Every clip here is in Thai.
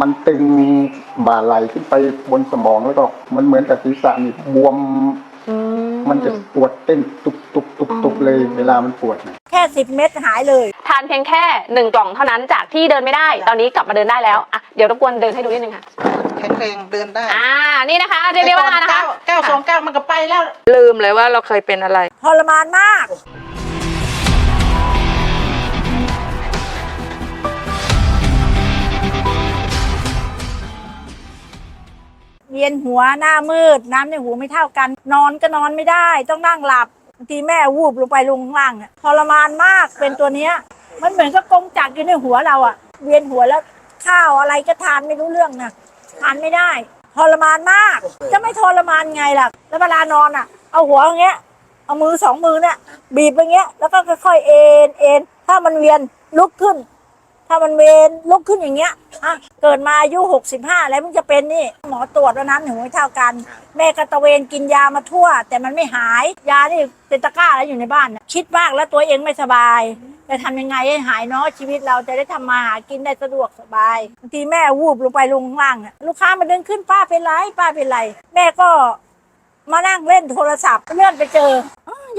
มันตึงบ่าไหลขึ้นไปบนสมองแล้วก็มันเหมือนกับศีรษะนี่บวมมันจะปวดเต้นตุบตุบตุบตุบเลยเวลามันปวดนะแค่สิบเม็ดหายเลย ทานเพียงแค่หนึ่งกล่องเท่านั้นจากที่เดินไม่ได้ ตอนนี้กลับมาเดินได้แล้วอะเดี๋ยวรบกวนเดินให้ดูนิดนึงค่ะ แข็งแรงเดินได้อ่า นี่นะคะเรียกได้ว่านะคะ เก้าสองเก้ามันก็ไปแล้ว ลืมเลยว่าเราเคยเป็นอะไร ทรมานมาก ยนหัวหน้ามืด น้ำในหูไม่เท่ากัน นอนก็นอนไม่ได้ ต้องนั่งหลับบางทีแม่วูบลงไปลงข้างล่างทรมานมากเป็นตัวเนี้ย มันเหมือนกับกงจักรอยู่ในหัวเราอะเวียนหัวแล้วข้าวอะไรก็ทานไม่รู้เรื่องนะทานไม่ได้ทรมานมาก จะไม่ทรมานไงล่ะ แล้วเวลานอนอะเอาหัวอย่างเงี้ย เอามือสองมือเนี่ยบีบอย่างเงี้ยแล้วก็ค่อยๆเอ็นเอ็นถ้ามันเวียนลุกขึ้น ถ้ามันเวนลุกขึ้นอย่างเงี้ยอะเกิดมาอายุหกสิบห้าแล้วมึงจะเป็นนี่ หมอตรวจว่าน้ำหนูไม่เท่ากัน แม่ก็ตะเวนกินยามาทั่ว แต่มันไม่หาย ยานี่เป็นตะกร้าแล้วอยู่ในบ้านนะคิดมากแล้วตัวเองไม่สบายจะทำยังไงให้หายเนาะชีวิตเราจะได้ทำมาหากินได้สะดวกสบายบางทีแม่วูบลงไปลงข้างล่างลูกค้ามาเดินขึ้นป้าเป็นไรป้าเป็นไร แม่ก็ มานั่งเล่นโทรศัพท์เลื่อนไปเจอ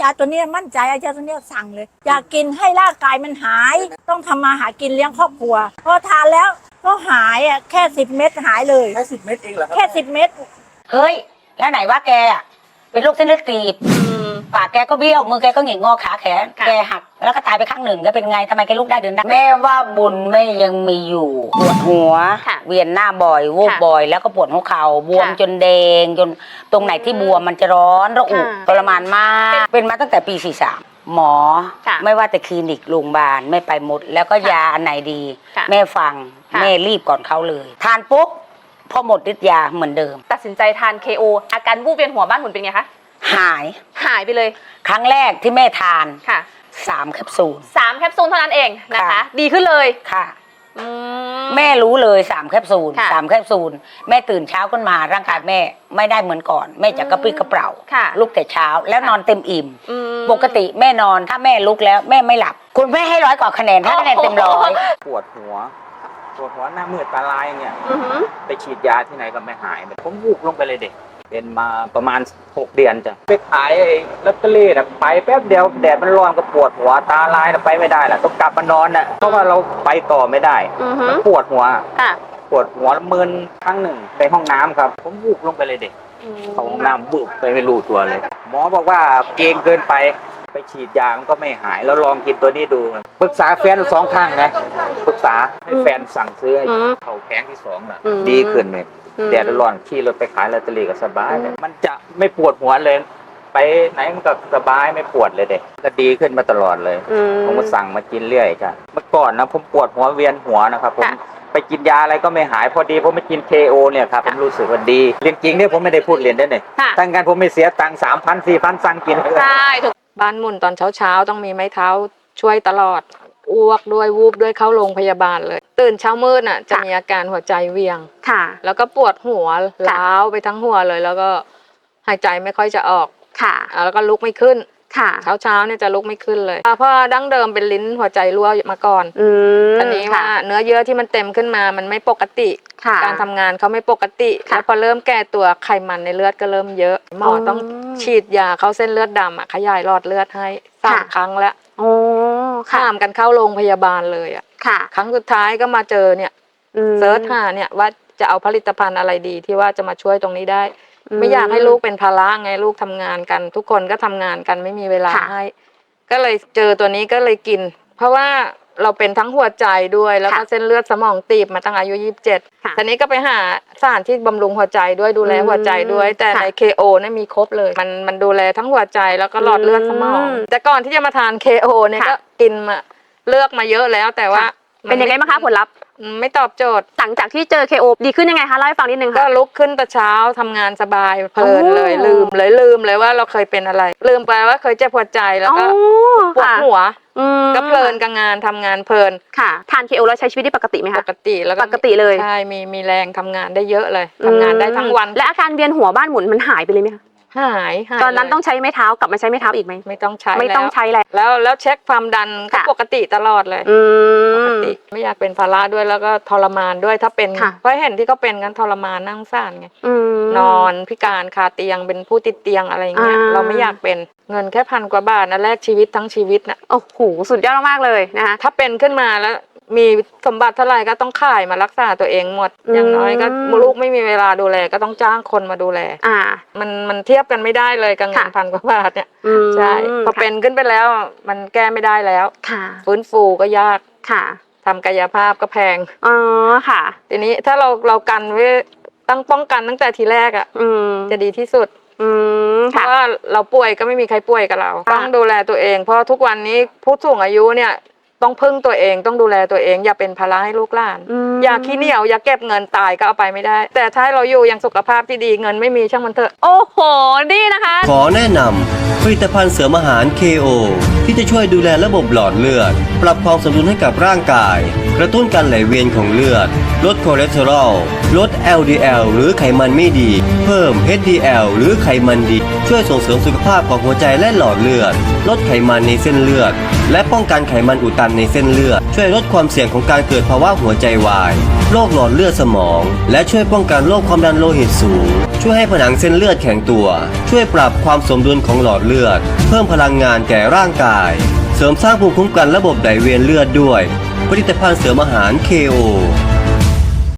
ยาตัวเนี้ยมั่นใจอาจารย์ตัวเนี้ยสั่งเลย อยากกินให้ร่างกายมันหาย ต้องทำมาหากินเลี้ยงครอบครัว พอทานแล้วก็หายอะแค่สิบเม็ดหายเลย แค่สิบเม็ดเองเหรอครับแค่สิบเม็ด เฮ้ย แล้วไหนว่าแกอะเป็นโรคเส้นเลือดตีบ ปากแกก็เบี้ยว มือแกก็หงิกงอขาแขน ค่ะ แกหัก แล้วก็ตายไปข้างหนึ่งแล้วเป็นไงทำไมแกลุกได้เดินได้แม่ว่าบุญแม่ยังมีอยู่ปวดหัว ค่ะเวียนหน้าบ่อยวูบค่ะบ่อย แล้วก็ปวดหัวเข่าบวมค่ะจนแดงจนตรงไหนที่บวมมันจะร้อนระอุค่ะทรมานมาก เป็นมาตั้งแต่ปี 43 หมอ ค่ะไม่ว่าแต่คลินิกโรงพยาบาลไม่ไปหมด แล้วก็ค่ะยาอันไหนดี ค่ะแม่ฟังค่ะ แม่รีบก่อนเขาเลย ทานปุ๊บพอหมดฤทธิ์ยาเหมือนเดิม ตัดสินใจทาน KO อาการวูบเวียนหัวบ้านหมุนเป็นไงคะ หายหายไปเลยครั้งแรกที่แม่ทานค่ะสามแคปซูลสามแคปซูลเท่านั้นเองนะคะค่ะดีขึ้นเลยค่ะอืแม่รู้เลยสามแคปซูลค่ะสามแคปซูลแม่ตื่นเช้าขึ้นมาร่างกายแม่ไม่ได้เหมือนก่อน แม่จะกระปรี้กระเปร่าค่ะลุกแต่เช้าแล้วนอนเต็มอิ่มอืมปกติแม่นอนถ้าแม่ลุกแล้วแม่ไม่หลับ คุณแม่ให้ร้อยกว่าคะแนนถ้าคะแนนเต็มร้อยปวดหัวปวดหัวหน้ามืดตาลายอย่างเงี้ยอือหือไปฉีดยาที่ไหนก็ไม่หายผมวูบลงไปเลยเด็ก เป็นมาประมาณ 6 เดือนจ้ะไปขายไอ้ลอตเตอรี่น่ะไปแป๊บเดียวแดดมันร้อนก็ปวดหัวตาลายน่ะไปไม่ได้แหละต้องกลับมานอนน่ะเพราะว่าเราไปต่อไม่ได้อือหืมัอนปวดหัว ค่ะปวดหัวมึนครั้งหนึ่งในห้องน้ำครับ ผมวูบลงไปเลยเด็กเข้าห้องน้ำบุบไปไม่รู้ตัวเลย หมอบอกว่าเกรงเกินไปไปฉีดยามันก็ไม่หายแล้วลองกินตัวนี้ดูปรึกษาแฟนสองครั้งนะปรึกษาให้แฟนสั่งซื้อให้อืม เขาแพงที่สองน่ะ อืม ดีขึ้นเลยอืม แดดร้อนขี่รถไปขายลอตเตอรี่ก็สบายเลยอืมมันจะไม่ปวดหัวเลย ไปไหนมันก็สบายไม่ปวดเลยเด็กก็ดีขึ้นมาตลอดเลยอืมผมก็สั่งมากินเรื่อยจ้ะเมื่อก่อนนะผมปวดหัวเวียนหัวนะครับผมค่ะไปกินยาอะไรก็ไม่หายพอดีผมไปกิน KO เนี่ยครับผมรู้สึกว่าดีเรียนจริงเนี่ยผมไม่ได้พูดเรียนได้เนี่ยค่ะตั้งกันผมไม่เสียตังค์สามพันสี่พันสั่งกินใช่ถูกบ้านหมุนตอนเช้าๆต้องมีไม้เท้าช่วยตลอด อ้วกด้วยวูบด้วยเข้าโรงพยาบาลเลย ตื่นเช้ามืดน่ะจะค่ะมีอาการหัวใจเวียง ค่ะ แล้วก็ปวดหัวล้าวไปทั้งหัวเลย แล้วก็หายใจไม่ค่อยจะออก ค่ะอ่าแล้วก็ลุกไม่ขึ้น ค่ะ เช้าเช้าๆเนี่ยจะลุกไม่ขึ้นเลย เพราะดั้งเดิมเป็นลิ้นหัวใจรั่วมาก่อน อืมอันนี้ว่าค่ะเนื้อเยื่อที่มันเต็มขึ้นมา มันไม่ปกติค่ะการทำงานเขาไม่ปกติค่ะแล้วพอเริ่มแก่ตัวไขมันในเลือดก็เริ่มเยอะ หมอออต้องฉีดยาเข้าเส้นเลือดดำอะขยายหลอดเลือดให้สามค่ะครั้งแล้วโอ้ ค่ะข้ามกันเข้าโรงพยาบาลเลยอะค่ะครั้งสุดท้ายก็มาเจอเนี่ยอืมเซิร์ชหาเนี่ยว่าจะเอาผลิตภัณฑ์อะไรดีที่ว่าจะมาช่วยตรงนี้ได้ ไม่อยากให้ลูกเป็นภาระไงลูกทำงานกัน ทุกคนก็ทำงานกันไม่มีเวลาค่ะให้ ก็เลยเจอตัวนี้ก็เลยกิน เพราะว่า เราเป็นทั้งหัวใจด้วยแล้วก็ค่ะเส้นเลือดสมองตีบมาตั้งอายุ 27ค่ะทีนี้ก็ไปหาสถานที่บำรุงหัวใจด้วยดูแลอืมหัวใจด้วย แต่ค่ะใน KO เนี่ยมีครบเลย มันมันดูแลทั้งหัวใจแล้วก็หลอดเลือดสมองอืมแต่ก่อนที่จะมาทาน KO เนี่ยค่ะก็กินมาเลือกมาเยอะแล้วแต่ว่าค่ะเป็นยังไงบ้างคะผลลัพธ์ไม่ตอบโจทย์ หลังจากที่เจอ KO ดีขึ้นยังไงคะเล่าให้ฟังนิดนึงก็ค่ะลุกขึ้นแต่เช้าทำงานสบายเพลินโอ้เลยลืมเลยลืมเลยว่าเราเคยเป็นอะไร ลืมไปว่าเคยเจ็บหัวใจแล้วก็อ๋อปวดค่ะหัว อืมก็เพลินกับงานทำงานเพลินค่ะ ทาน KO แล้วใช้ชีวิตได้ปกติไหมปคะ กติแล้วก็ปกติเลย ใช่มีมีแรงทำงานได้เยอะเลยทำงานได้ทั้งวัน และอาการเวียนหัวบ้านหมุนมันหายไปเลยไหมคะ หายหายตอนนั้นเลยต้องใช้ไม้เท้ากลับมาใช้ไม้เท้าอีกไหมไม่ต้องใช้ไม่ต้องแล้วใช้แล้วแล้วแล้วเช็คความดันก็ค่ะปกติตลอดเลยอืปกมติไม่อยากเป็นภาระด้วยแล้วก็ทรมานด้วยถ้าเป็นค่ะเพราะเห็นที่เขาเป็นกันทรมานนั่งซ่านไงอืมนอนพิการคาเตียงเป็นผู้ติดเตียงอะไรอย่างเงี้ยอ่าเราไม่อยากเป็นเงินแค่พันกว่าบาทนะแลกชีวิตทั้งชีวิตนะโอ้โหสุดยอดมากๆเลยนะคะถ้าเป็นขึ้นมาแล้ว มีสมบัติเท่าไหร่ก็ต้องขายมารักษาตัวเองหมดอืมอย่างน้อยก็ลูกไม่มีเวลาดูแลก็ต้องจ้างคนมาดูแล อ่า มันมันเทียบกันไม่ได้เลยกับเงินค่ะพันกว่าบาทเนี่ยอืมใช่พอเป็นขึ้นไปแล้วมันแก้ไม่ได้แล้วค่ะฟื้นฟูก็ยากค่ะทำกายภาพก็แพงอ๋อค่ะ ทีนี้ถ้าเราเรากันไว้ตั้งป้องกันตั้งแต่ทีแรกอะอืมจะดีที่สุดอืมเพค่ะราะว่าเราป่วยก็ไม่มีใครป่วยกับเราค่ะต้องดูแลตัวเอง เพราะทุกวันนี้ผู้สูงอายุเนี่ย ต้องพึ่งตัวเองต้องดูแลตัวเอง อย่าเป็นภาระให้ลูกหลานมอย่าขี้เหนียวอย่าเก็บเงินตายก็เอาไปไม่ได้ แต่ถ้าให้เราอยู่อยังสุขภาพที่ดีเงินไม่มีช่างมันเถอะ โอ้โหนี่นะคะ ขอแนะนำผลิตภัณฑ์เสริมอาหาร KO ที่จะช่วยดูแลระบบหลอดเลือด ปรับความสมดุลให้กับร่างกาย กระตุ้นการไหลเวียนของเลือด ลดคอเลสเตอรอลลด LDL หรือไขมันไม่ดี เพิ่ม HDL หรือไขมันดี ช่วยส่งเสริมสุขภาพของหัวใจและหลอดเลือด ลดไขมันในเส้นเลือด และป้องกันไขมันอุดตันในเส้นเลือด ช่วยลดความเสี่ยงของการเกิดภาวะหัวใจวาย โรคหลอดเลือดสมอง และช่วยป้องกันโรคความดันโลหิตสูง ช่วยให้ผนังเส้นเลือดแข็งตัว ช่วยปรับความสมดุลของหลอดเลือด เพิ่มพลังงานแก่ร่างกาย เสริมสร้างภูมิคุ้มกันระบบไหลเวียนเลือดด้วย ผลิตภัณฑ์เสริมอาหาร KO